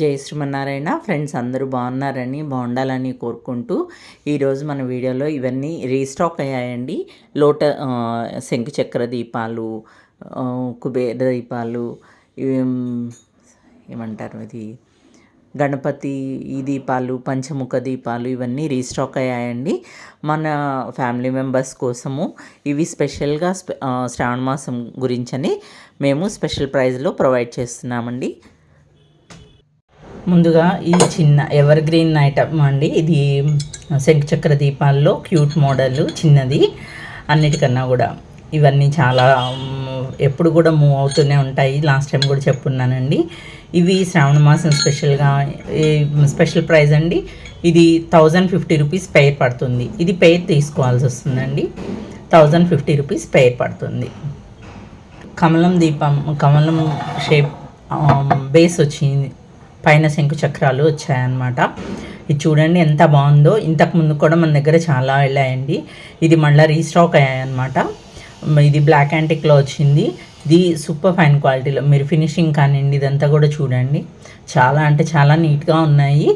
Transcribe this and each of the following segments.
జై శ్రీమన్నారాయణ. ఫ్రెండ్స్ అందరూ బాగున్నారని బాగుండాలని కోరుకుంటూ ఈరోజు మన వీడియోలో ఇవన్నీ రీస్టాక్ అయ్యాయండి. లోట ఆ, శంకు చక్ర దీపాలు కుబేర దీపాలు ఏమంటారు ఇది? గణపతి ఈ దీపాలు పంచముఖ దీపాలు ఇవన్నీ రీస్టాక్ అయ్యాయండి. మన ఫ్యామిలీ మెంబర్స్ కోసము ఇవి స్పెషల్గా శ్రావణ మాసం గురించని మేము స్పెషల్ ప్రైజ్లో ప్రొవైడ్ చేస్తున్నామండి. ముందుగా ఈ చిన్న ఎవర్ గ్రీన్ ఐటమ్ అండి. ఇది శంఖచక్ర దీపాల్లో క్యూట్ మోడల్ చిన్నది. అన్నిటికన్నా కూడా ఇవన్నీ చాలా ఎప్పుడు కూడా మూవ్ అవుతూనే ఉంటాయి. లాస్ట్ టైం కూడా చెప్పున్నానండి. ఇవి శ్రావణ మాసం స్పెషల్గా ఈ స్పెషల్ ప్రైస్ అండి. ఇది థౌజండ్ ఫిఫ్టీ రూపీస్ పేర్ పడుతుంది. ఇది పేర్ తీసుకోవాల్సి వస్తుందండి. థౌజండ్ ఫిఫ్టీ రూపీస్ పేర్ పడుతుంది. కమలం దీపం కమలం షేప్ బేస్ వచ్చింది. పైన శంకు చక్రాలు వచ్చాయన్నమాట. ఇది చూడండి ఎంత బాగుందో. ఇంతకు ముందు కూడా మన దగ్గర చాలా వెళ్ళాయండి. ఇది మళ్ళీ రీస్టాక్ అయ్యాయన్నమాట. ఇది బ్లాక్ యాంటిక్లో వచ్చింది. ఇది సూపర్ ఫైన్ క్వాలిటీలో. మీరు ఫినిషింగ్ కానివ్వండి ఇదంతా కూడా చూడండి. చాలా అంటే చాలా నీట్గా ఉన్నాయి.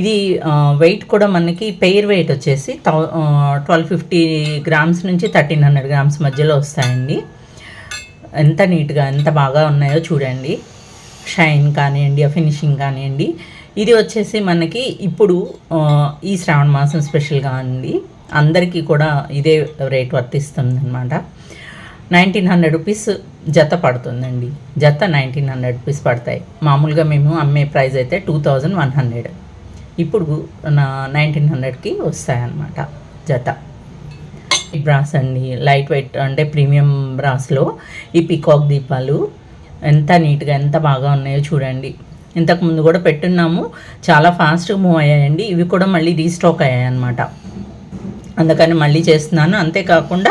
ఇది వెయిట్ కూడా మనకి పెయిర్ వెయిట్ వచ్చేసి థౌ ట్వెల్వ్ ఫిఫ్టీ గ్రామ్స్ నుంచి థర్టీన్ హండ్రెడ్ గ్రామ్స్ మధ్యలో వస్తాయండి. ఎంత నీట్గా ఎంత బాగా ఉన్నాయో చూడండి. షైన్ కానివ్వండి ఆ ఫినిషింగ్ కానివ్వండి. ఇది వచ్చేసి మనకి ఇప్పుడు ఈ శ్రావణ మాసం స్పెషల్గా ఉంది అందరికీ కూడా ఇదే రేట్ వర్తిస్తుంది అనమాట నైన్టీన్ హండ్రెడ్ రూపీస్ జత పడుతుందండి. జత నైన్టీన్ హండ్రెడ్ రూపీస్ పడతాయి. మామూలుగా మేము అమ్మే ప్రైస్ అయితే టూ థౌజండ్ వన్ హండ్రెడ్. ఇప్పుడు నా నైన్టీన్ హండ్రెడ్కి వస్తాయన్నమాట జత. ఈ బ్రాస్ అండి లైట్ వెయిట్ అంటే ప్రీమియం బ్రాస్లో ఈ పికాక్ దీపాలు ఎంత నీట్గా ఎంత బాగా ఉన్నాయో చూడండి. ఇంతకు ముందు కూడా పెట్టున్నాము. చాలా ఫాస్ట్గా మూవ్ అయ్యాయండి. ఇవి కూడా మళ్ళీ రీస్టాక్ అయ్యాయి అనమాట అందుకని మళ్ళీ చేస్తున్నాను. అంతేకాకుండా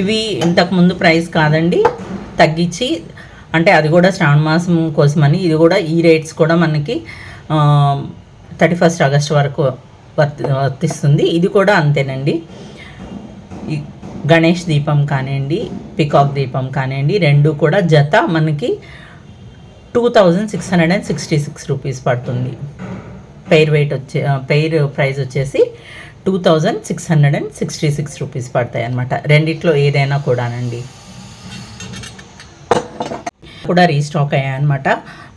ఇవి ఇంతకుముందు ప్రైస్ కాదండి. తగ్గించి అంటే అది కూడా శ్రావణ మాసం కోసమని ఇది కూడా ఈ రేట్స్ కూడా మనకి థర్టీ ఫస్ట్ ఆగస్ట్ వరకు వర్తి వర్తిస్తుంది. ఇది కూడా అంతేనండి. గణేష్ దీపం కానివ్వండి పికాక్ దీపం కానివ్వండి రెండు కూడా జత మనకి two thousand six hundred and sixty six rupees పడుతుంది. పెయిర్ వెయిట్ వచ్చే పెయిర్ ప్రైస్ వచ్చేసి two thousand six hundred and sixty six rupees పడతాయి అనమాట రెండిట్లో ఏదైనా కూడానండి. కూడా రీస్టాక్ అయ్యాయన్నమాట.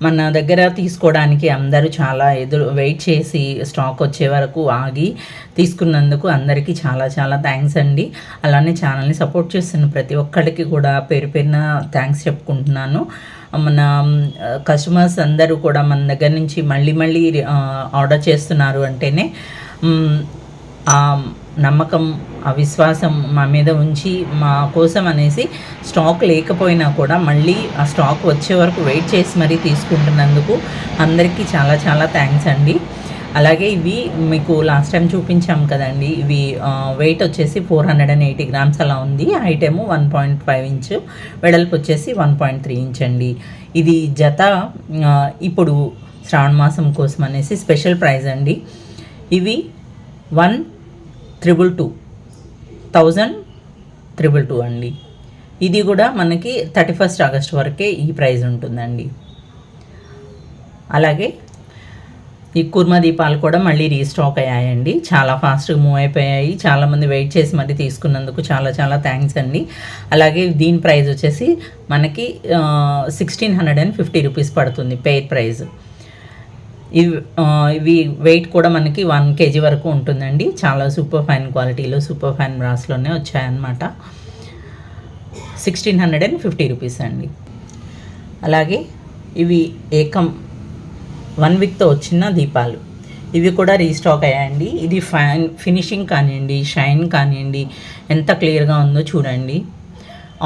మన దగ్గర తీసుకోవడానికి అందరూ చాలా ఎదురు వెయిట్ చేసి స్టాక్ వచ్చే వరకు ఆగి తీసుకున్నందుకు అందరికీ చాలా చాలా థ్యాంక్స్ అండి. అలానే ఛానల్ని సపోర్ట్ చేస్తున్న ప్రతి ఒక్కరికి కూడా పేరు పేరున థ్యాంక్స్ చెప్పుకుంటున్నాను. మన కస్టమర్స్ అందరూ కూడా మన దగ్గర నుంచి మళ్ళీ మళ్ళీ ఆర్డర్ చేస్తున్నారు అంటేనే ఆ నమ్మకం విశ్వాసం మా మీద ఉంచి మా కోసం అనేసి స్టాక్ లేకపోయినా కూడా మళ్ళీ ఆ స్టాక్ వచ్చే వరకు వెయిట్ చేసి మరీ తీసుకుంటున్నందుకు అందరికీ చాలా చాలా థ్యాంక్స్ అండి. అలాగే ఇవి మీకు లాస్ట్ టైం చూపించాం కదండి. ఇవి వెయిట్ వచ్చేసి four hundred and eighty grams అలా ఉంది. హైట్ ఏమో వన్ పాయింట్ ఫైవ్ ఇంచ్ వెడల్పు వచ్చేసి వన్ పాయింట్ త్రీ ఇంచ్ అండి. ఇది జత ఇప్పుడు శ్రావణ మాసం కోసం అనేసి స్పెషల్ ప్రైస్ అండి. ఇవి one triple two. Thousand triple two అండి. ఇది కూడా మనకి థర్టీ ఫస్ట్ ఆగస్ట్ వరకే ఈ ప్రైజ్ ఉంటుందండి. అలాగే ఈ కుర్మా దీపాలు కూడా మళ్ళీ రీస్టాక్ అయ్యాయండి. చాలా ఫాస్ట్గా మూవ్ అయిపోయాయి. చాలామంది వెయిట్ చేసి మరి తీసుకున్నందుకు చాలా చాలా థ్యాంక్స్ అండి. అలాగే దీని ప్రైస్ వచ్చేసి మనకి sixteen hundred and fifty rupees పడుతుంది పెయిర్ ప్రైస్ ఇవి ఇవి వెయిట్ కూడా మనకి వన్ కేజీ వరకు ఉంటుందండి. చాలా సూపర్ ఫైన్ క్వాలిటీలో సూపర్ ఫైన్ బ్రాస్లోనే వచ్చాయన్నమాట sixteen hundred and fifty rupees అండి. అలాగే ఇవి ఏకం వన్ వీక్తో వచ్చిన దీపాలు. ఇవి కూడా రీస్టాక్ అయ్యాయండి. ఇది ఫైన్ ఫినిషింగ్ కానివ్వండి షైన్ కానివ్వండి ఎంత క్లియర్గా ఉందో చూడండి.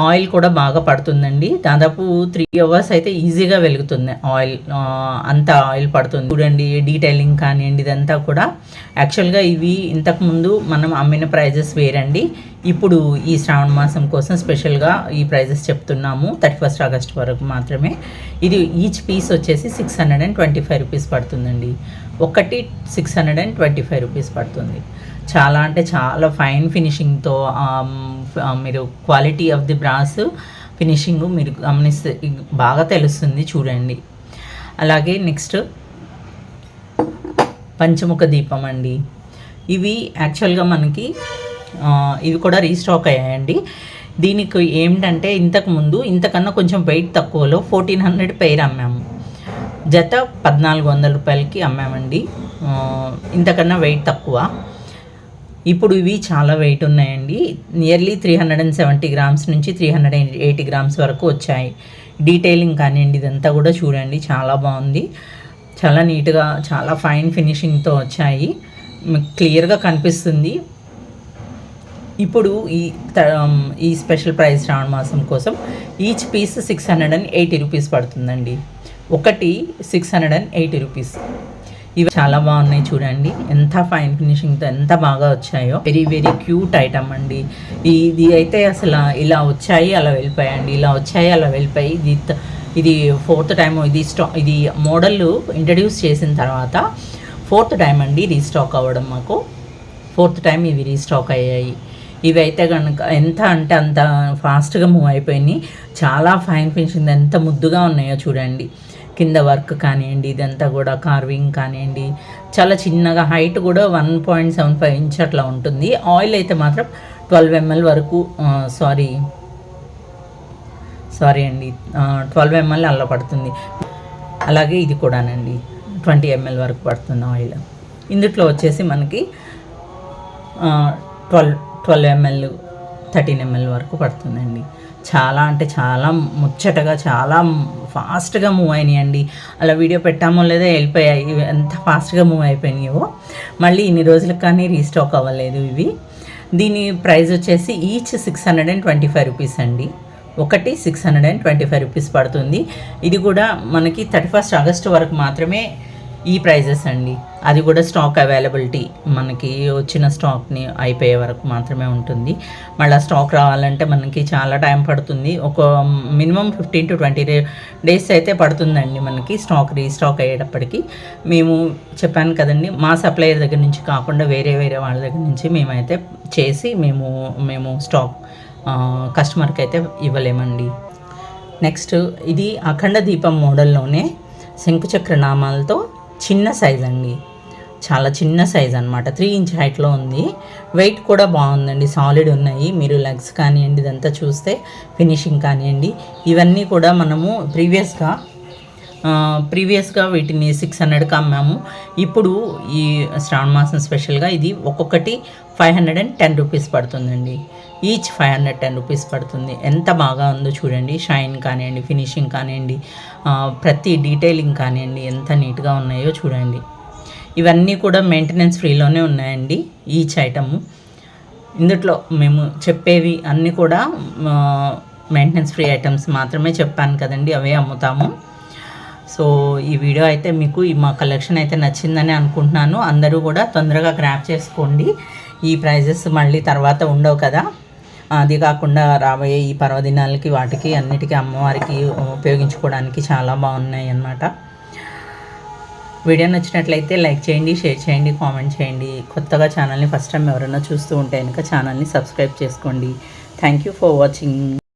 ఆయిల్ కూడా బాగా పడుతుందండి. దాదాపు త్రీ అవర్స్ అయితే ఈజీగా వెలుగుతుంది ఆయిల్ అంత ఆయిల్ పడుతుంది. చూడండి డీటెయిలింగ్ కానివ్వండి ఇదంతా కూడా. యాక్చువల్గా ఇవి ఇంతకుముందు మనం అమ్మిన ప్రైజెస్ వేరండి. ఇప్పుడు ఈ శ్రావణ మాసం కోసం స్పెషల్గా ఈ ప్రైజెస్ చెప్తున్నాము. థర్టీ ఫస్ట్ ఆగస్ట్ వరకు మాత్రమే. ఇది ఈచ్ పీస్ వచ్చేసి six hundred and twenty five rupees పడుతుందండి. ఒకటి six hundred and twenty five rupees పడుతుంది. చాలా అంటే చాలా ఫైన్ ఫినిషింగ్తో um, um, మీరు quality of the brass finishing మీరు గమనిస్తే బాగా తెలుస్తుంది చూడండి. అలాగే నెక్స్ట్ పంచముఖ దీపం అండి. ఇవి యాక్చువల్గా మనకి ఇవి కూడా రీస్టాక్ అయ్యాయండి. దీనికి ఏమిటంటే ఇంతకు ముందు ఇంతకన్నా కొంచెం వెయిట్ తక్కువలో ఫోర్టీన్ హండ్రెడ్ పెయిర్ అమ్మాము. జత పద్నాలుగు వందల రూపాయలకి అమ్మామండి. ఇంతకన్నా వెయిట్ తక్కువ. ఇప్పుడు ఇవి చాలా వెయిట్ ఉన్నాయండి. Nearly three hundred and seventy grams నుంచి three hundred and eighty grams వరకు వచ్చాయి. డీటెయిలింగ్ కానివ్వండి ఇదంతా కూడా చూడండి చాలా బాగుంది. చాలా నీట్గా చాలా ఫైన్ ఫినిషింగ్తో వచ్చాయి. మీకు క్లియర్గా కనిపిస్తుంది. ఇప్పుడు ఈ త- ఈ స్పెషల్ ప్రైస్ శ్రావణ మాసం కోసం each piece six hundred and eighty rupees పడుతుందండి. ఒకటి six hundred and eighty rupees ఇవి చాలా బాగున్నాయి చూడండి. ఎంత ఫైన్ ఫినిషింగ్తో ఎంత బాగా వచ్చాయో. వెరీ వెరీ క్యూట్ ఐటమ్ అండి. ఇది అయితే అసలు ఇలా వచ్చాయి అలా వెళ్ళిపోయాయండి. ఇలా వచ్చాయి అలా వెళ్ళిపోయి ఇది ఇది ఫోర్త్ టైం ఇది స్టా ఇది మోడల్ ఇంట్రడ్యూస్ చేసిన తర్వాత ఫోర్త్ టైం అండి రీస్టాక్ అవ్వడం మాకు. ఫోర్త్ టైం ఇవి రీస్టాక్ అయ్యాయి. ఇవైతే కనుక ఎంత అంటే అంత ఫాస్ట్గా మూవ్ అయిపోయినాయి. చాలా ఫైన్ ఫినిషింగ్ ఎంత ముద్దుగా ఉన్నాయో చూడండి. కింద వర్క్ కానివ్వండి ఇదంతా కూడా కార్వింగ్ కానివ్వండి. చాలా చిన్నగా హైట్ కూడా one point seven five inch అట్లా ఉంటుంది. ఆయిల్ అయితే మాత్రం ట్వెల్వ్ ఎంఎల్ వరకు సారీ సారీ అండి ట్వెల్వ్ ఎంఎల్ అలా పడుతుంది. అలాగే ఇది కూడానండి ట్వంటీ ఎంఎల్ వరకు పడుతుంది ఆయిల్. ఇందుట్లో వచ్చేసి మనకి twelve twelve ML thirteen ML వరకు పడుతుందండి. చాలా అంటే చాలా ముచ్చటగా చాలా ఫాస్ట్గా మూవ్ అయినాయండి. అలా వీడియో పెట్టామో లేదో వెళ్ళిపోయాయి. ఎంత ఫాస్ట్గా మూవ్ అయిపోయినాయో. మళ్ళీ ఇన్ని రోజులకు కానీ రీస్టాక్ అవ్వలేదు ఇవి. దీని ప్రైస్ వచ్చేసి each six hundred and twenty five rupees అండి. ఒకటి six hundred and twenty five rupees పడుతుంది. ఇది కూడా మనకి థర్టీ ఫస్ట్ ఆగస్ట్ వరకు మాత్రమే ఈ ప్రైజెస్ అండి. అది కూడా స్టాక్ అవైలబిలిటీ మనకి వచ్చిన స్టాక్ని అయిపోయే వరకు మాత్రమే ఉంటుంది. మళ్ళీ స్టాక్ రావాలంటే మనకి చాలా టైం పడుతుంది. ఒక minimum fifteen to twenty days అయితే పడుతుందండి మనకి స్టాక్ రీస్టాక్ అయ్యేటప్పటికి. మేము చెప్పాను కదండి మా సప్లయర్ దగ్గర నుంచి కాకుండా వేరే వేరే వాళ్ళ దగ్గర నుంచి మేమైతే చేసి మేము మేము స్టాక్ కస్టమర్కి అయితే ఇవ్వలేమండి. నెక్స్ట్ ఇది అఖండ దీపం మోడల్లోనే శంకుచక్ర నామాలతో చిన్న సైజ్ అండి. చాలా చిన్న సైజ్ అనమాట త్రీ ఇంచ్ హైట్లో ఉంది. వెయిట్ కూడా బాగుందండి. సాలిడ్ ఉన్నాయి. మీరు లెగ్స్ కానివ్వండి ఇదంతా చూస్తే ఫినిషింగ్ కానివ్వండి ఇవన్నీ కూడా మనము ప్రీవియస్గా ప్రీవియస్గా వీటిని సిక్స్ హండ్రెడ్కి అమ్మాము. ఇప్పుడు ఈ శ్రావణ మాసం స్పెషల్గా ఇది ఒక్కొక్కటి five hundred and ten rupees పడుతుందండి. Each five hundred ten rupees పడుతుంది. ఎంత బాగా ఉందో చూడండి. షైన్ కానివ్వండి ఫినిషింగ్ కానివ్వండి ప్రతి డీటెయిలింగ్ కానివ్వండి ఎంత నీట్గా ఉన్నాయో చూడండి. ఇవన్నీ కూడా మెయింటెనెన్స్ ఫ్రీలోనే ఉన్నాయండి ఈచ్ ఐటము. ఇందుట్లో మేము చెప్పేవి అన్నీ కూడా మెయింటెనెన్స్ ఫ్రీ ఐటమ్స్ మాత్రమే చెప్పాను కదండి. అవే అమ్ముతాము. సో ఈ వీడియో అయితే మీకు ఈ మా కలెక్షన్ అయితే నచ్చిందని అనుకుంటున్నాను. అందరూ కూడా తొందరగా గ్రాప్ చేసుకోండి. ఈ ప్రైజెస్ మళ్ళీ తర్వాత ఉండవు కదా. అది కాకుండా రాబోయే ఈ పర్వదినాలకి వాటికి అన్నిటికీ అమ్మవారికి ఉపయోగించుకోవడానికి చాలా బాగున్నాయి అన్నమాట. వీడియో నచ్చినట్లయితే లైక్ చేయండి షేర్ చేయండి కామెంట్ చేయండి. కొత్తగా ఛానల్ని ఫస్ట్ టైం ఎవరైనా చూస్తూ ఉంటే కనుక ఛానల్ని సబ్స్క్రైబ్ చేసుకోండి. Thank you for watching